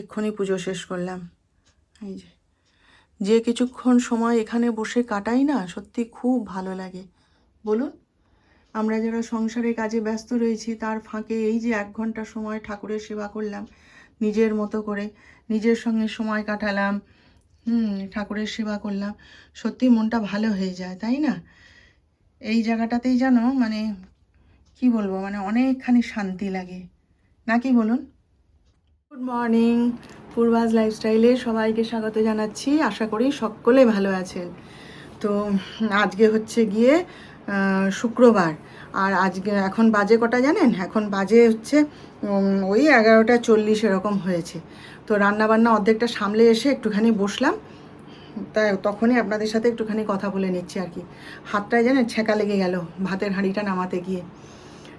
এক্ষুনি পুজো শেষ করলাম। এই যে। যে কিছুক্ষণ সময় এখানে বসে কাটাই না, সত্যি খুব ভালো লাগে। বলুন, আমরা যারা সংসারে কাজে ব্যস্ত রয়েছি, তার ফাঁকে এই যে এক ঘণ্টা সময় ঠাকুরের সেবা করলাম, নিজের মতো করে, নিজের সঙ্গে সময় কাটালাম, হুম, ঠাকুরের সেবা করলাম, সত্যি মনটা ভালো হয়ে যায়, তাই না? এই জায়গাটাতেই যেন মানে কি বলব মানে অনেকখানি শান্তি লাগে। নাকি বলুন? গুড মর্নিং পূর্বাজ লাইফস্টাইলে সবাইকে স্বাগত জানাচ্ছি। আশা করি সকলে ভালো আছেন। তো, আজকে হচ্ছে গিয়ে শুক্রবার। আর আজকে এখন বাজে কটা জানেন? এখন বাজে হচ্ছে ওই এগারোটা চল্লিশ এরকম হয়েছে। তো রান্নাবান্না অর্ধেকটা সামলে এসে একটুখানি বসলাম। তাই তখনই আপনাদের সাথে একটুখানি কথা বলে নিচ্ছি আর কি। হাতটায় জানেন ছেঁকা লেগে গেল, ভাতের হাঁড়িটা নামাতে গিয়ে।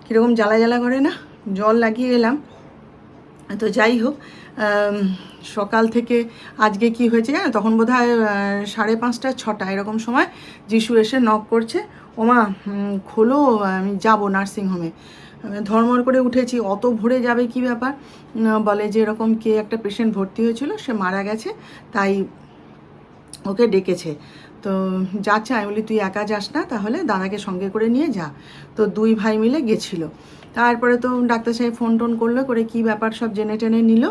কীরকম জ্বালা জ্বালা করে না? জল লাগিয়ে এলাম। তো যাই হোক সকাল থেকে আজকে কি হয়েছে জানো? তখন বোধ হয় সাড়ে পাঁচটা, ছটা এরকম সময় যিশু এসে নক করছে। ওমা খোলো, আমি যাব নার্সিংহোমে ধর্মর করে উঠেছি, অত ভোরে যাবে কি ব্যাপার? বলে যে এরকম কে একটা পেশেন্ট ভর্তি হয়েছিল, সে মারা গেছে, তাই ওকে ডেকেছে। তো যাচ্ছে আমি বলি তুই একা যাস না, তাহলে দাদাকে সঙ্গে করে নিয়ে যা। তো দুই ভাই মিলে গেছিল। তারপরে তো ডাক্তার সাহেব ফোন টোন করল, করে কি ব্যাপার সব জেনে টেনে নিল।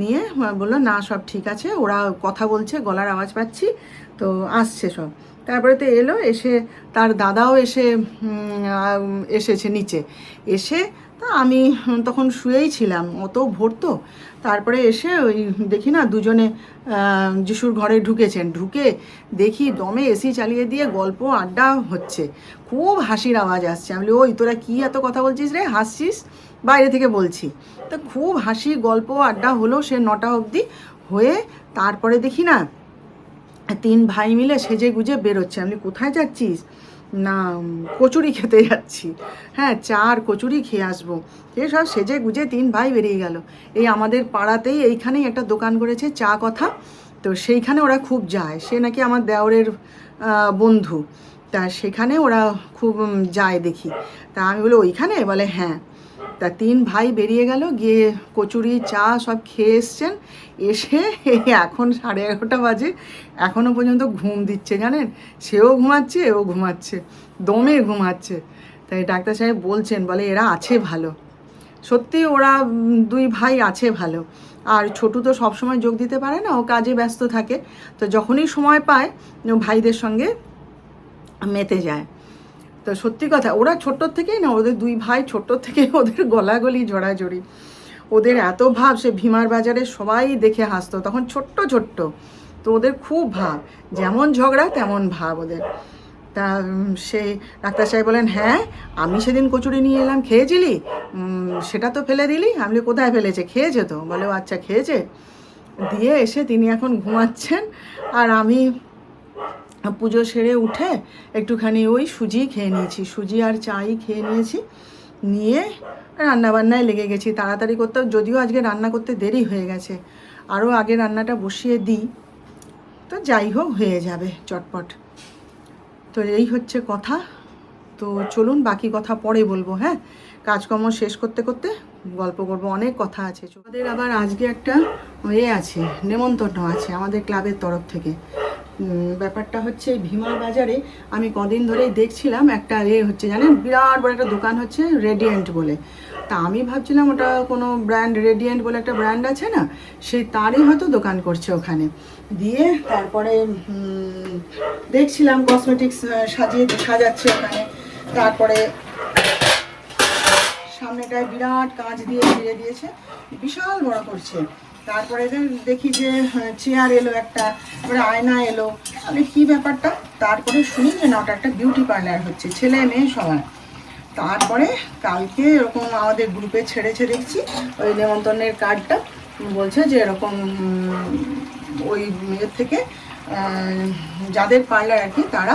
নিয়ে বলল, না, সব ঠিক আছে, ওরা কথা বলছে, গলার আওয়াজ পাচ্ছি, তো আসছে সব। তারপরে তো এলো, এসে তার দাদাও এসে এসেছে নিচে। এসে আমি তখন শুয়েই ছিলাম, অত ভোর তো। তারপরে এসে ওই দেখি না, দুজনে যিশুর ঘরে ঢুকেছেন। ঢুকে দেখি দমে এসি চালিয়ে দিয়ে গল্প, আড্ডা হচ্ছে। খুব হাসির আওয়াজ আসছে। আমি ওই, তোরা কি এত কথা বলছিস রে? হাসছিস? বাইরে থেকে বলছি। তো খুব হাসি, গল্প, আড্ডা হলো সে নটা অবধি হয়ে তারপরে দেখি না, তিন ভাই মিলে সেজে গুজে বেরোচ্ছে। আমি কোথায় যাচ্ছিস? না কচুরি খেতে যাচ্ছি। হ্যাঁ চা আর কচুরি খেয়ে আসব। এই সব সেজে গুজে তিন ভাই বেরিয়ে গেল। এই আমাদের পাড়াতেই এইখানেই একটা দোকান করেছে চা কথা। তো সেইখানে ওরা খুব যায়। সে নাকি আমার দেওরের বন্ধু। তা সেখানে ওরা খুব যায় দেখি। তা আমি বলি, ওইখানে? বলে হ্যাঁ। তা তিন ভাই বেরিয়ে গেল, গিয়ে কচুরি, চা সব খেয়ে এসছেন। এসে এখন সাড়ে এগারোটা বাজে এখনও পর্যন্ত ঘুম দিচ্ছে জানেন? সেও ঘুমাচ্ছে এও ঘুমাচ্ছে, দমে ঘুমাচ্ছে। তাই ডাক্তার সাহেব বলছেন, বলে এরা আছে ভালো। সত্যি ওরা দুই ভাই আছে ভালো। আর ছোটু তো সবসময় যোগ দিতে পারে না, ও কাজে ব্যস্ত থাকে। তো যখনই সময় পায়, ভাইদের সঙ্গে মেতে যায়। তো সত্যি কথা ওরা ছোট্টোর থেকেই না ওদের দুই ভাই ছোট্টোর থেকে ওদের গলাগলি জড়াজড়ি। ওদের এত ভাব সে ভীমার বাজারে সবাই দেখে হাসতো তখন ছোট্ট ছোট্ট। তো ওদের খুব ভাব যেমন ঝগড়া তেমন ভাব ওদের। তা উম, সে ডাক্তার সাহেব বলেন হ্যাঁ আমি সেদিন কচুরি নিয়ে এলাম খেয়েছিলি? সেটা তো ফেলে দিলি? আমি কোথায় ফেলেছে? খেয়েছে তো? বলে "ও আচ্ছা খেয়েছে। দিয়ে এসে তিনি এখন ঘুমাচ্ছেন আর আমি পুজো সেরে উঠে একটুখানি ওই সুজি খেয়ে নিয়েছি। সুজি আর চাই খেয়ে নিয়েছি। নিয়ে রান্নাবান্নায় লেগে গেছি। তাড়াতাড়ি করতে যদিও আজকে রান্না করতে দেরি হয়ে গেছে। আরও আগে রান্নাটা বসিয়ে দিই। তো যাই হোক, হয়ে যাবে চটপট। তো এই হচ্ছে কথা। তো চলুন বাকি কথা পরে বলব হ্যাঁ? কাজকর্ম শেষ করতে করতে গল্প করব। অনেক কথা আছে। আমাদের আবার আজকে একটা ইয়ে আছে, নেমন্তন্ন আছে আমাদের ক্লাবের তরফ থেকে। ব্যাপারটা হচ্ছে ভীমার বাজারে আমি কদিন ধরেই দেখছিলাম একটা এ হচ্ছে জানেন? বিরাট বড় একটা দোকান হচ্ছে রেডিয়েন্ট বলে। তা আমি ভাবছিলাম ওটা কোনো ব্র্যান্ড রেডিয়েন্ট বলে একটা ব্র্যান্ড আছে না? সেই তারই হয়তো দোকান করছে ওখানে। দিয়ে তারপরে দেখছিলাম কসমেটিক্স সাজিয়ে সাজাচ্ছে ওখানে। তারপরে সামনেটায় বিরাট কাঁচ দিয়ে ঘিরে দিয়েছে। বিশাল বড় করছে। তারপরে দেখি যে চেয়ার এলো একটা, তারপরে আয়না এলো। আমি, কি ব্যাপারটা? তারপরে শুনি যে, না, ওটা একটা বিউটি পার্লার হচ্ছে, ছেলে মেয়ে সবাই তারপরে কালকে এরকম আমাদের গ্রুপে ছেড়েছে দেখছি, ওই নেমন্তন্নের কার্ডটা বলছে যে, এরকম ওই ইয়ের থেকে যাদের পার্লার আর কি, তারা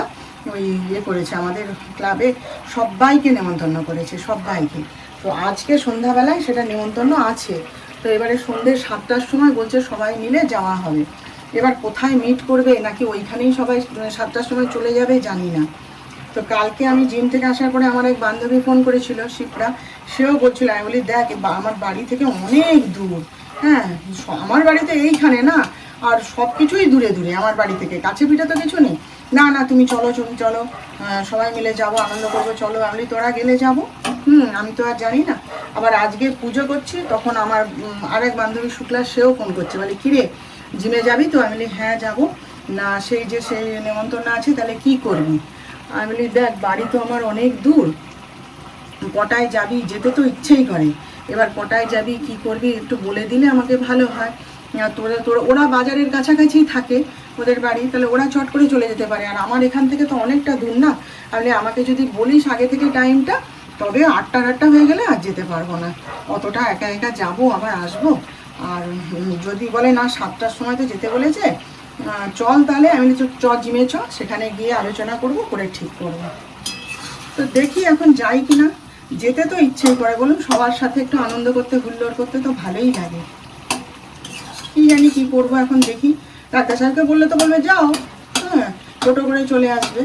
ওই ইয়ে করেছে, আমাদের ক্লাবে সবাইকে নেমন্তন্ন করেছে, সবাইকে। তো আজকে সন্ধ্যাবেলায় সেটা নেমন্তন্ন আছে। তো এবারে সন্ধ্যে সাতটার সময় বলছে সবাই মিলে যাওয়া হবে। এবার কোথায় মিট করবে নাকি ওইখানেই সবাই সাতটার সময় চলে যাবে জানি না। তো কালকে আমি জিম থেকে আসার পরে আমার এক বান্ধবী ফোন করেছিল শিবরা সেও বলছিল, আমি বলি, দেখ আমার বাড়ি থেকে অনেক দূর। হ্যাঁ আমার বাড়িতে এইখানে না। আর সব কিছুই দূরে দূরে, আমার বাড়ি থেকে। কাছে পিঠে তো কিছু নেই। না না, তুমি চলো তুমি চলো। সবাই মিলে যাব, আনন্দ করব, চলো, আমি তোরা গেলে যাব। হুম, আমি তো আর জানি না। আবার আজকে পুজো করছি, তখন আমার আরেক বান্ধবী শুক্লা, সেও ফোন করছে। বলে, কিরে, জিমে যাবি তো? আমি বলি হ্যাঁ যাব। না, সেই যে, সেই নেমন্তন্ন আছে, তাহলে কি করবি? আমি বলি, দেখ, বাড়ি তো আমার অনেক দূর। কটায় যাবি, যেতে তো ইচ্ছেই করে। এবার কটায় যাবি, কি করবি, একটু বলে দিলে আমাকে ভালো হয়। তোরা তোরা, ওরা বাজারের কাছাকাছিই থাকে। ওদের বাড়ি, তাহলে ওরা চট করে চলে যেতে পারে। আর আমার এখান থেকে তো অনেকটা দূর না? তাহলে আমাকে যদি বলিস আগে থেকে টাইমটা তবে আটটা আটটা হয়ে গেলে আর যেতে পারব না। অতটা একা একা যাব, আবার আসব। আর যদি বলে, না, সাতটার সময় তো যেতে বলেছে চল তাহলে। আমি চ, জিমে চ, সেখানে গিয়ে আলোচনা করব, করে ঠিক করব। তো দেখি এখন যাই কিনা। যেতে তো ইচ্ছেই করে, বলুন, সবার সাথে একটু আনন্দ করতে, হুল্লোড় করতে তো ভালোই লাগে। কি জানি কি করব এখন দেখি। ডাক্তার সাহেবকে বললে তো বলবে, যাও। হ্যাঁ টোটো করে চলে আসবে।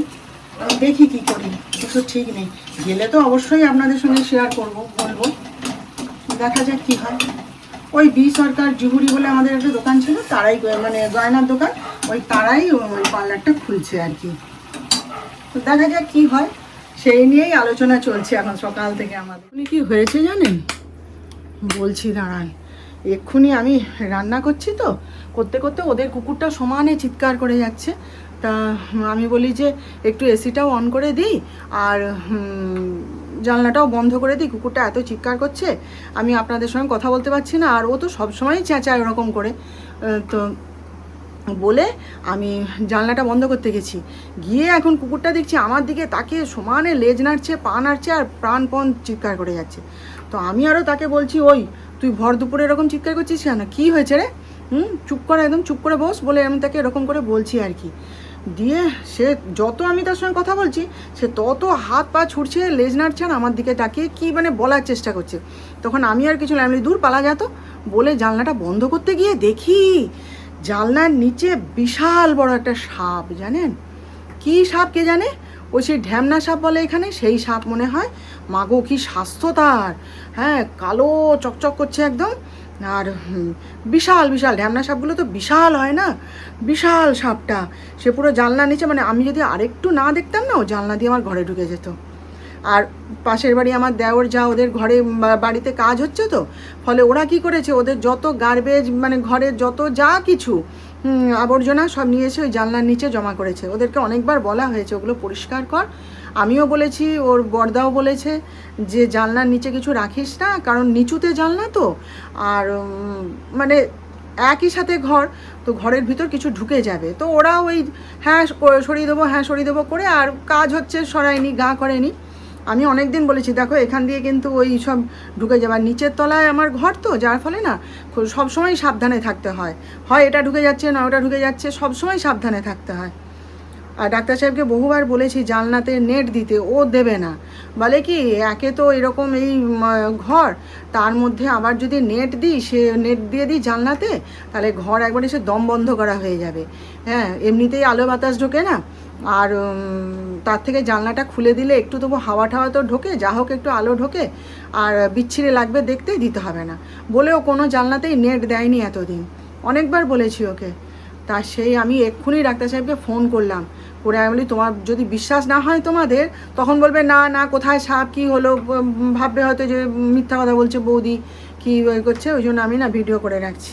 দেখি কি করি, কিছু ঠিক নেই। গেলে তো অবশ্যই আপনাদের সঙ্গে শেয়ার করব, বলব। দেখা যাক কি হয়। ওই বি সরকার জুহুরি বলে আমাদের একটা দোকান ছিল, তারাই মানে গয়নার দোকান, ওই তারাই ওই পার্লারটা খুলছে আর কি। তো দেখা যাক কি হয়। সেই নিয়েই আলোচনা চলছে এখন সকাল থেকে আমাদের। কি হয়েছে জানেন? বলছি, দাঁড়ান। এক্ষুনি আমি রান্না করছি তো। করতে করতে ওদের কুকুরটা সমানে চিৎকার করে যাচ্ছে। তা আমি বলি যে একটু এসিটাও অন করে দিই আর জানলাটাও বন্ধ করে দিই। কুকুরটা এত চিৎকার করছে, আমি আপনাদের সঙ্গে কথা বলতে পারছি না। আর ও তো সবসময়ই চেঁচায় ওরকম করে। তো বলে আমি জানলাটা বন্ধ করতে গেছি। গিয়ে এখন কুকুরটা দেখছি আমার দিকে তাকে সমানে লেজ নাড়ছে, পা নাড়ছে আর প্রাণপণ চিৎকার করে যাচ্ছে। তো আমি আরও তাকে বলছি, ওই, তুই ভর দুপুরে এরকম চিৎকার করছিস কেন? কী হয়েছে রে? হুম? চুপ করে, একদম চুপ করে বস, বলে আমি তাকে এরকম করে বলছি আর কি। দিয়ে সে যত আমি তার সঙ্গে কথা বলছি, সে তত হাত পা ছুটছে লেজ নাড়ছে আর আমার দিকে তাকিয়ে কী মানে বলার চেষ্টা করছে। তখন আমি আর কিছু আমি দূর পালা যেত বলে জানলাটা বন্ধ করতে গিয়ে দেখি জানলার নিচে বিশাল বড় একটা সাপ, জানেন? কি সাপ কে জানে? ওই সেই ঢ্যামনা সাপ বলে এখানে? সেই সাপ মনে হয়? মাগো, কি স্বাস্থ্য তার? হ্যাঁ কালো, চকচক করছে একদম। আর বিশাল বিশাল, ঢ্যামনা সাপগুলো তো বিশাল হয় না? বিশাল সাপটা। সে পুরো জানলা নিচে মানে আমি যদি আরেকটু না দেখতাম না, ও জানলা দিয়ে আমার ঘরে ঢুকে যেত। আর পাশের বাড়ি আমার দেওর যা ওদের ঘরে বাড়িতে কাজ হচ্ছে তো, ফলে ওরা কি করেছে? ওদের যত গার্বেজ মানে ঘরের যত যা কিছু আবর্জনা সব নিয়ে এসে ওই জানলার নিচে জমা করেছে। ওদেরকে অনেকবার বলা হয়েছে, ওগুলো পরিষ্কার কর। আমিও বলেছি, ওর বর্দাও বলেছে যে, জানলার নিচে কিছু রাখিস না, কারণ নিচুতে জানলা তো। আর মানে একই সাথে ঘর, তো ঘরের ভিতর কিছু ঢুকে যাবে। তো ওরা ওই হ্যাঁ সরিয়ে দেবো হ্যাঁ সরিয়ে দেবো করে, আর কাজ হচ্ছে, সরায়নি, গা করেনি। আমি অনেক দিন বলেছি, দেখো এখান দিয়ে কিন্তু ওই সব ঢুকে যাবে নিচের তলায় আমার ঘর তো, যার ফলে না খুব- সবসময় সাবধানে থাকতে হয়। হয় এটা ঢুকে যাচ্ছে, না ওটা ঢুকে যাচ্ছে, সবসময় সাবধানে থাকতে হয়। আর ডাক্তার সাহেবকে বহুবার বলেছি, জানলাতে নেট দিতে, ও দেবে না। বলে কি, একে তো এরকম এই ঘর, তার মধ্যে আবার যদি নেট দিই, সে নেট দিয়ে দিই জানলাতে, তাহলে ঘর একবারে এসে দম বন্ধ করা হয়ে যাবে। হ্যাঁ এমনিতেই আলো বাতাস ঢোকে না আর তার থেকে জানলাটা খুলে দিলে একটু তবু হাওয়া টাওয়া তো ঢোকে, যা হোক একটু আলো ঢোকে, আর বিচ্ছিরে লাগবে দেখতে দিতে হবে না। বলেও কোনো জানলাতেই নেট দেয়নি এতদিন। অনেকবার বলেছি ওকে। তা সেই আমি এক্ষুনি ডাক্তার সাহেবকে ফোন করলাম। করে আমি বলি, তোমার যদি বিশ্বাস না হয় তোমাদের, তখন বলবে, না না, কোথায় সাপ, কী হলো? ভাববে হয়তো যে মিথ্যা কথা বলছে বৌদি, কী করছে, ওই জন্য আমি না ভিডিও করে রাখছি।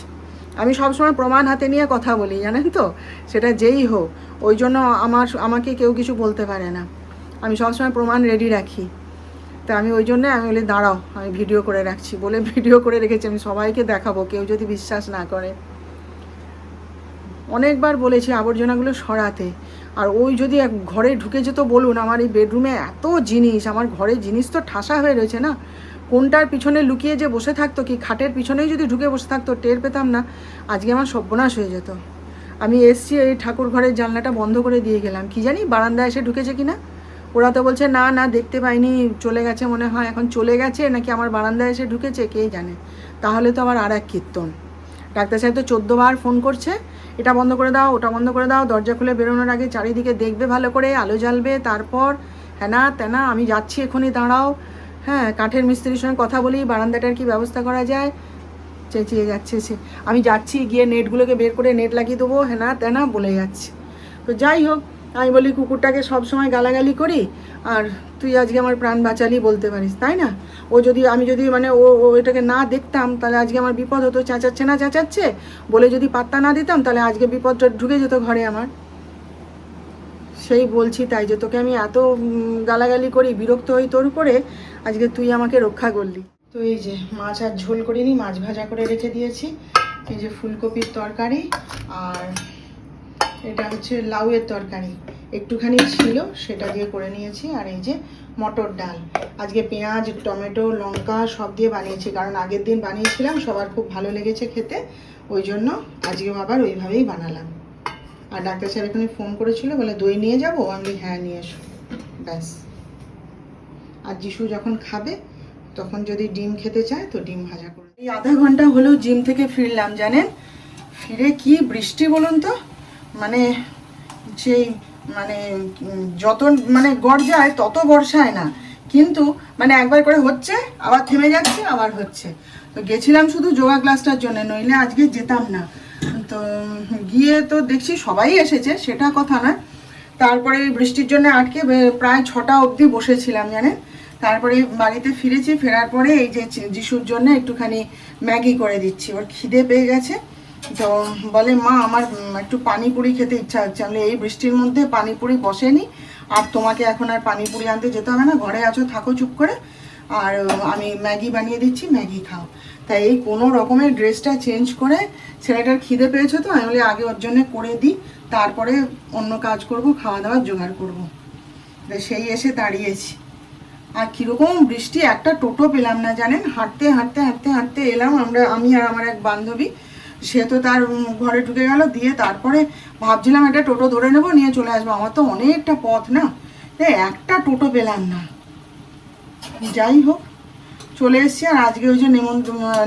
আমি সবসময় প্রমাণ হাতে নিয়ে কথা বলি, জানেন তো? সেটা যেই হোক। ওই জন্য আমার আমাকে কেউ কিছু বলতে পারে না। আমি সবসময় প্রমাণ রেডি রাখি। তা আমি ওই জন্য আমি বলি, দাঁড়াও, আমি ভিডিও করে রাখছি। বলে ভিডিও করে রেখেছি। আমি সবাইকে দেখাবো, কেউ যদি বিশ্বাস না করে। অনেকবার বলেছি, আবর্জনাগুলো সরাতে। আর ওই যদি এক ঘরে ঢুকে যেত, বলুন, আমার এই বেডরুমে এত জিনিস, আমার ঘরে জিনিস তো ঠাসা হয়ে রয়েছে না? কোনটার পিছনে লুকিয়ে যে বসে থাকতো কি? খাটের পিছনেই যদি ঢুকে বসে থাকতো, টের পেতাম না। আজকে আমার সর্বনাশ হয়ে যেত। আমি এসছি, এই ঠাকুর ঘরের জানলাটা বন্ধ করে দিয়ে গেলাম। কি জানি, বারান্দায় এসে ঢুকেছে কিনা? ওরা তো বলছে, না না, দেখতে পাইনি, চলে গেছে মনে হয়, এখন চলে গেছে, নাকি আমার বারান্দায় এসে ঢুকেছে, কে জানে? তাহলে তো আবার আর এক কীর্তন। ডাক্তার সাহেব তো চোদ্দোবার ফোন করছে, এটা বন্ধ করে দাও, ওটা বন্ধ করে দাও, দরজা খুলে বেরোনোর আগে চারিদিকে দেখবে ভালো করে, আলো জ্বালবে, তারপর হ্যানা তেনা, আমি যাচ্ছি এখনই, দাঁড়াও। হ্যাঁ কাঠের মিস্ত্রির সঙ্গে কথা বলি, বারান্দাটার কি ব্যবস্থা করা যায়? চেঁচিয়ে যাচ্ছে সে। আমি যাচ্ছি, গিয়ে নেটগুলোকে বের করে নেট লাগিয়ে দেবো হ্যাঁ তেনা বলে যাচ্ছে। তো যাই হোক, আমি বলি কুকুরটাকে সবসময় গালাগালি করি, আর তুই আজকে আমার প্রাণ বাঁচালি বলতে পারিস, তাই না? ও যদি, আমি যদি মানে ও ও এটাকে না দেখতাম, তাহলে আজকে আমার বিপদ হতো, চেঁচাচ্ছে না চেঁচাচ্ছে? বলে যদি পাত্তা না দিতাম, তাহলে আজকে বিপদটা ঢুকে যেত ঘরে আমার। সেই বলছি তাই যে, তোকে আমি এত গালাগালি করি, বিরক্ত হই তোর উপরে, আজকে তুই আমাকে রক্ষা করলি। তো এই যে মাছ আর ঝোল করিনি, মাছ ভাজা করে রেখে দিয়েছি। এই যে ফুলকপির তরকারি আর এটা হচ্ছে লাউয়ের তরকারি। একটুখানি ছিল, সেটা দিয়ে করে নিয়েছি। আর এই যে মটর ডাল। আজকে পেঁয়াজ, টমেটো, লঙ্কা সব দিয়ে বানিয়েছি, কারণ আগের দিন বানিয়েছিলাম, সবার খুব ভালো লেগেছে খেতে। ওই জন্য আজকেও আবার ওইভাবেই বানালাম। আর ডাক্তার স্যার এখানে ফোন করেছিল, বলে দই নিয়ে যাব? আমি হ্যাঁ নিয়ে এসো। ব্যাস। আর যিশু যখন খাবে তখন যদি ডিম খেতে চায়, তো ডিম ভাজা করে এই আধা ঘণ্টা হলেও জিম থেকে ফিরলাম, জানেন? ফিরে কি বৃষ্টি বলুন তো? মানে সেই মানে যত মানে গড় তত বর্ষায় না। কিন্তু মানে একবার করে হচ্ছে, আবার থেমে যাচ্ছে, আবার হচ্ছে। তো গেছিলাম শুধু যোগা ক্লাসটার জন্য, নইলে আজকে যেতাম না। তো, গিয়ে তো দেখছি সবাই এসেছে, সেটা কথা না তারপরে বৃষ্টির জন্য আটকে প্রায় ছটা অবধি বসেছিলাম, জানেন? তারপরে বাড়িতে ফিরেছি, ফেরার পরে এই যে যিশুর জন্য একটুখানি ম্যাগি করে দিচ্ছি। ওর খিদে পেয়ে গেছে, তো বলে, মা, আমার একটু পানিপুরি খেতে ইচ্ছা হচ্ছে। আমি এই বৃষ্টির মধ্যে পানিপুরি বসেনি, আর তোমাকে এখন আর পানিপুরি আনতে যেতে হবে না, ঘরে আছো, থাকো চুপ করে, আর আমি ম্যাগি বানিয়ে দিচ্ছি, ম্যাগি খাও। তাই এই কোনো রকমের ড্রেসটা চেঞ্জ করে ছেলেটার খিদে পেয়েছ তো, আমি বলি, আগে ওর জন্য করে দিই তারপরে অন্য কাজ করব, খাওয়া দাওয়ার জোগাড় করব। সেই এসে দাঁড়িয়েছি। আর কীরকম বৃষ্টি, একটা টোটো পেলাম না, জানেন? হাঁটতে হাঁটতে হাঁটতে হাঁটতে এলাম আমরা, আমি আর আমার এক বান্ধবী। সে তো তার ঘরে ঢুকে গেল, দিয়ে তারপরে ভাবছিলাম একটা টোটো ধরে নেব, নিয়ে চলে আসব। আমার তো অনেকটা পথ না। এ একটা টোটো পেলাম না। যাই হোক, চলে এসছি, আর আজকে ওই যে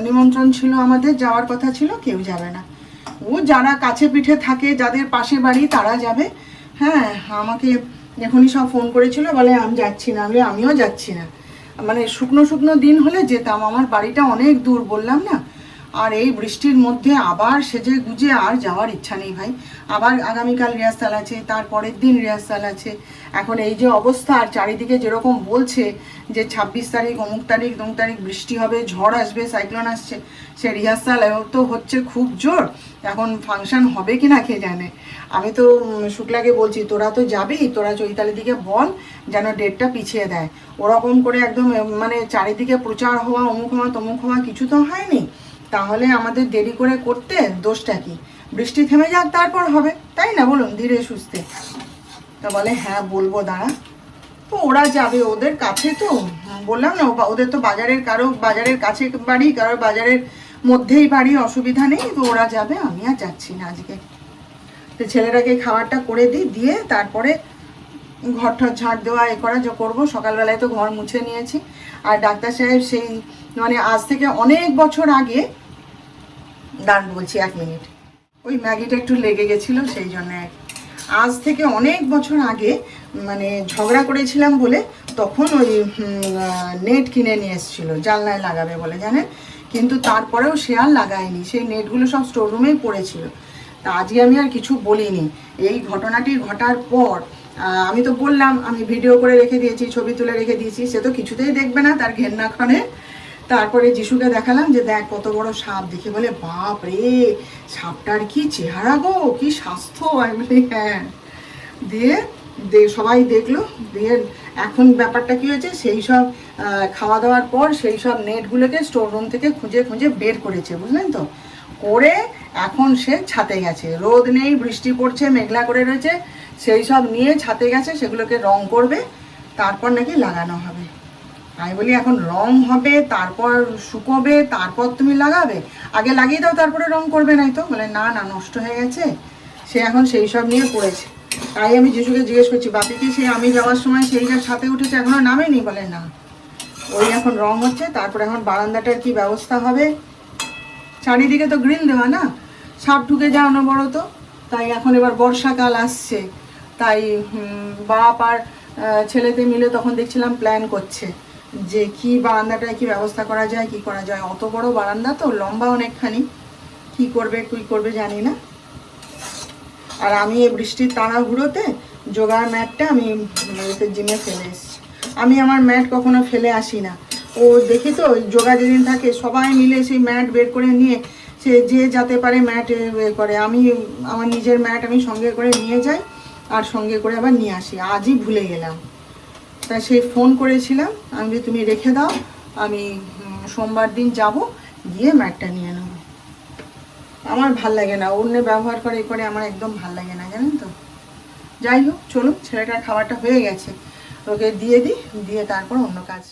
নিমন্ত্রণ ছিল আমাদের, যাওয়ার কথা ছিল, কেউ যাবে না। ও যারা কাছে পিঠে থাকে, যাদের পাশে বাড়ি, তারা যাবে। হ্যাঁ আমাকে এখনই সব ফোন করেছিল, বলে আমি যাচ্ছি না। বলে আমিও যাচ্ছি না। মানে শুকনো শুকনো দিন হলে যেতাম। আমার বাড়িটা অনেক দূর, বললাম না? আর এই বৃষ্টির মধ্যে আবার সেজে গুজে আর যাওয়ার ইচ্ছা নেই ভাই। আবার আগামীকাল রিহার্সাল আছে তার পরের দিন রিহার্সাল আছে। এখন এই যে অবস্থা, আর চারিদিকে যেরকম বলছে ছাব্বিশ তারিখ, অমুক তারিখ তমুক তারিখ বৃষ্টি হবে, ঝড় আসবে, সাইক্লোন আসছে, সে রিহার্সাল তো হচ্ছে খুব জোর। এখন ফাংশন হবে কি না কে জানে? আমি তো শুক্লাকে বলছি, তোরা তো যাবি, তোরা চৈতালির দিকে বল, যেন ডেটটা পিছিয়ে দেয়। ওরকম করে একদম মানে চারিদিকে প্রচার হওয়া, অমুক হওয়া, তমুক হওয়া কিছু তো হয়নি। তাহলে আমাদের দেরি করে করতে দোষটা কি? বৃষ্টি থেমে যাক, তারপর হবে। তাই না বলুন, ধীরে সুস্থে। তা বলে হ্যাঁ বলব, দাঁড়া। ওরা যাবে ওদের কাছে তো। বললাম না ওদের তো বাজারের কারও, বাজারের কাছে বাড়ি, কারও বাজারের মধ্যেই বাড়ি, অসুবিধা নেই, তো ওরা যাবে, আমি আর যাচ্ছি না আজকে। তো ছেলেটাকে খাবারটা করে দিই, দিয়ে তারপরে ঘর ঠর ঝাড় দেওয়া, এ করা, যে করব। সকালবেলায় তো ঘর মুছে নিয়েছি। আর ডাক্তার সাহেব সেই মানে আজ থেকে অনেক বছর আগে দাঁড়ান বলছি এক মিনিট, ওই ম্যাগিটা একটু লেগে গেছিল, সেই জন্য। আজ থেকে অনেক বছর আগে মানে ঝগড়া করেছিলাম বলে তখন ওই নেট কিনে নিয়ে এসেছিল, জানলায় লাগাবে বলে, জানেন? কিন্তু তারপরেও সে আর লাগায়নি, সেই নেটগুলো সব স্টোররুমেই পড়েছিল। তা আজকে আমি আর কিছু বলিনি। এই ঘটনাটি ঘটার পর আমি তো বললাম, আমি ভিডিও করে রেখে দিয়েছি, ছবি তুলে রেখে দিয়েছি, সে তো কিছুতেই দেখবে না তার ঘেন্না খানে তারপরে যিশুকে দেখালাম যে, দেখ, কত বড় সাপ। দেখে বলে, বাপ রে, সাপটার কি চেহারা গো, কি স্বাস্থ্য! আমি বলি হ্যাঁ। দিয়ে সবাই দেখল, দিয়ে এখন ব্যাপারটা কি হয়েছে, সেই সব খাওয়া দাওয়ার পর সেই সব নেটগুলোকে স্টোর রুম থেকে খুঁজে খুঁজে বের করেছে, বুঝলেন তো? করে এখন সে ছাতে গেছে। রোদ নেই, বৃষ্টি পড়ছে, মেঘলা করে রয়েছে, সেই সব নিয়ে ছাতে গেছে, সেগুলোকে রং করবে, তারপর নাকি লাগানো হবে। আমি বলি, এখন রং হবে, তারপর শুকোবে, তারপর তুমি লাগাবে? আগে লাগিয়ে দাও, তারপরে রং করবে নাই তো? বলে, না না, নষ্ট হয়ে গেছে। সে এখন সেই সব নিয়ে পড়েছে। তাই আমি যিশুকে জিজ্ঞেস করছি, বাপি কি সে আমি যাওয়ার সময় সেইটার সাথে উঠেছে? এখনও নামেনি? বলে, না। ওই এখন রং হচ্ছে, তারপরে এখন বারান্দাটার কি ব্যবস্থা হবে? চারিদিকে তো গ্রিল দেওয়া, না? সাপ ঢুকে যায় অনবরত। তাই এখন এবার বর্ষাকাল আসছে। তাই বাপ আর ছেলেতে মিলে তখন দেখছিলাম প্ল্যান করছে যে কি বারান্দাটায় কি ব্যবস্থা করা যায়, কি করা যায়। অত বড় বারান্দা তো লম্বা অনেকখানি। কি করবে কুই করবে জানি না। আর আমি এই বৃষ্টির তাড়াহুড়োতে যোগার ম্যাটটা আমি জিমে ফেলে এসেছি। আমি আমার ম্যাট কখনো ফেলে আসি না। ও দেখি তো যোগা যেদিন থাকে, সবাই মিলে সেই ম্যাট বের করে নিয়ে, সে যে যাতে পারে ম্যাট করে। আমি আমার নিজের ম্যাট আমি সঙ্গে করে নিয়ে যাই আর সঙ্গে করে আবার নিয়ে আসি। আজই ভুলে গেলাম। তা সেই ফোন করেছিলাম, আমি তুমি রেখে দাও, আমি সোমবার দিন যাব, গিয়ে ম্যাটটা নিয়ে নেব। আমার ভালো লাগে না অন্য ব্যবহার করে, এ করে আমার একদম ভালো লাগে না, জানেন তো যাই হোক, চলুন, ছেলেটার খাবারটা হয়ে গেছে ওকে দিয়ে দিই, দিয়ে তারপর অন্য কাজ।